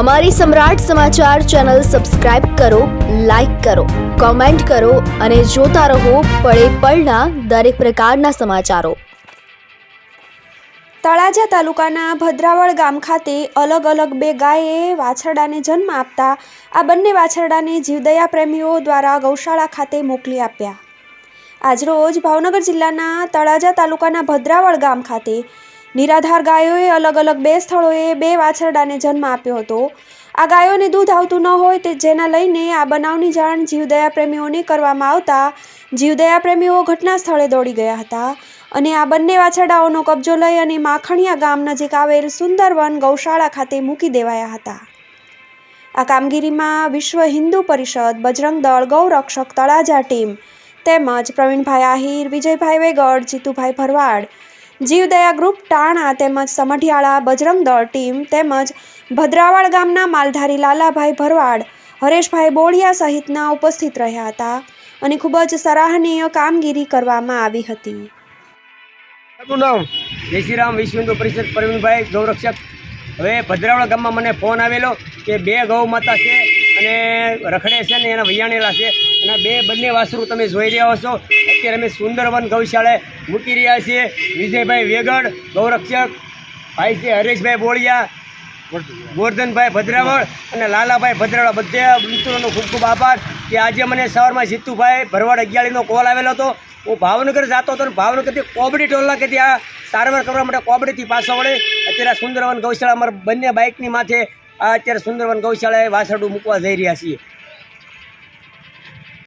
અમારી સમ્રાટ સમાચાર channel subscribe કરો, લાઇક કરો, કોમેન્ટ કરો અને જોતા રહો પળે પળના દરેક પ્રકારના સમાચારો. તળાજા તાલુકાના ભદ્રાવળ ગામ ખાતે અલગ અલગ બે ગાયે વાછરડાને જન્મ આપતા આ બંને વાછરડાને જીવદયા પ્રેમીઓ દ્વારા ગૌશાળા ખાતે મોકલી આપ્યા. આજરોજ ભાવનગર જિલ્લાના તળાજા તાલુકાના ભદ્રાવળ ગામ ખાતે નિરાધાર ગાયોએ અલગ અલગ બે સ્થળોએ બે વાછરડાને જન્મ આપ્યો હતો. આ ગાયોને દૂધ આવતું ન હોય તે જેના લઈને આ બનાવની જાણ જીવદયા પ્રેમીઓને કરવામાં આવતા જીવદયા પ્રેમીઓ ઘટના સ્થળે દોડી ગયા હતા અને આ બંને વાછરડાઓનો કબજો લઈ અને માખણિયા ગામ નજીક આવેલ સુંદરવન ગૌશાળા ખાતે મૂકી દેવાયા હતા. આ કામગીરીમાં વિશ્વ હિન્દુ પરિષદ, બજરંગ દળ, ગૌરક્ષક, તળાજા ટીમ તેમજ પ્રવીણભાઈ આહિર, વિજયભાઈ વેગડ, જીતુભાઈ ભરવાડ જીવદયા ગ્રુપ ટાણા તેમજ સમઢિયાળા બજરંગ દળ ટીમ તેમજ ભદ્રાવાડ ગામના માલધારી લાલાભાઈ ભરવાડ હરેશભાઈ બોળિયા સહિતના ઉપસ્થિત રહ્યા હતા અને ખૂબ જ સરાહનીય કામગીરી કરવામાં આવી હતી. નામ? જય શ્રી રામ વિશ્વ હિન્દુ પરિષદ પ્રવીણભાઈ ગૌરક્ષક. હવે ભદ્રાવળ ગામમાં મને ફોન આવેલો કે બે ગૌ માતા છે અને રખડે છે ને એના વૈયાણેલા છે. અને બે બંને વાસરું તમે જોઈ રહ્યા છો અત્યારે અમે સુંદરવન ગૌશાળાએ મૂકી રહ્યા છીએ. વિજયભાઈ વેગડ, ગૌરક્ષક, ભાઈ છે હરેશભાઈ બોળિયા, ગોરધનભાઈ ભદ્રાવળ અને લાલાભાઈ ભદ્રાવળ. બધે મિત્રોનો ખૂબ ખૂબ આભાર કે આજે મને સવારમાં જીતુભાઈ ભરવાડ અગિયાળીનો કોલ આવેલો હતો. હું ભાવનગર જતો હતો અને ભાવનગરથી કોબડી ટોલના કે ત્યાં સારવાર કરવા માટે કોબડીથી પાછો વળે. અત્યારે સુંદરવન ગૌશાળા અમારા બંને બાઇકની માથે અત્યારે સુંદરવન ગૌશાળાએ વાસરડું મૂકવા જઈ રહ્યા છીએ.